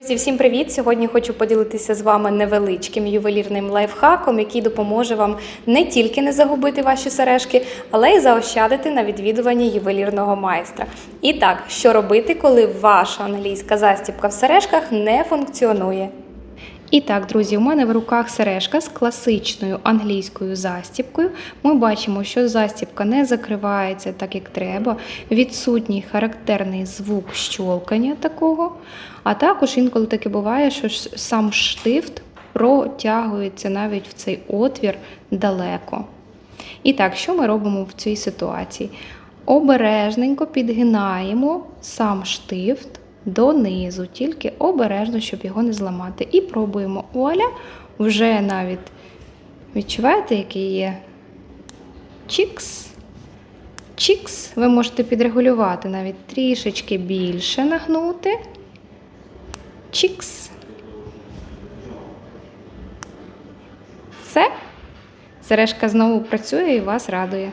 Друзі, всім привіт! Сьогодні хочу поділитися з вами невеличким ювелірним лайфхаком, який допоможе вам не тільки не загубити ваші сережки, але й заощадити на відвідуванні ювелірного майстра. І так, що робити, коли ваша англійська застібка в сережках не функціонує? І так, друзі, у мене в руках сережка з класичною англійською застібкою. Ми бачимо, що застібка не закривається так, як треба. Відсутній характерний звук щолкання такого. А також інколи таке буває, що сам штифт протягується навіть в цей отвір далеко. І так, що ми робимо в цій ситуації? Обережненько підгинаємо сам штифт донизу, тільки обережно, щоб його не зламати. І пробуємо Оля. Вже навіть відчуваєте, який є чікс. Чікс. Ви можете підрегулювати навіть трішечки більше нагнути. Чікс. Все. Сережка знову працює і вас радує.